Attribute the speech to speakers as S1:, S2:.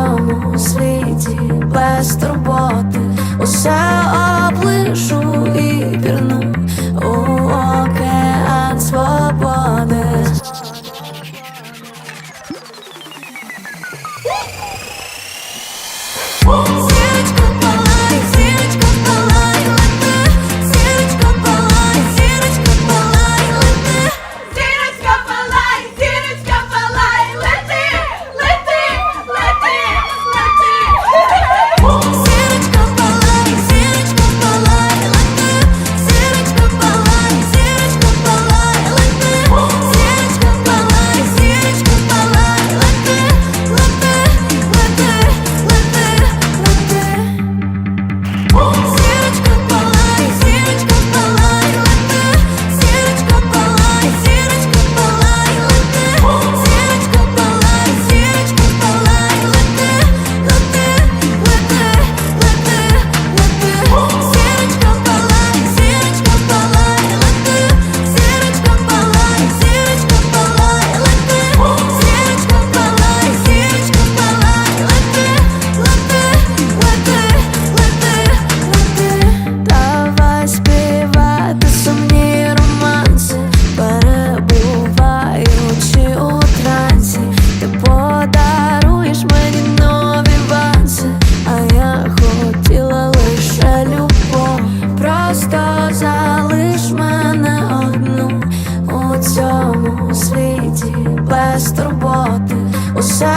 S1: цьому світі без турботи усе облишу і пірну. залиш мене одну у цьому світі без турботи. Усе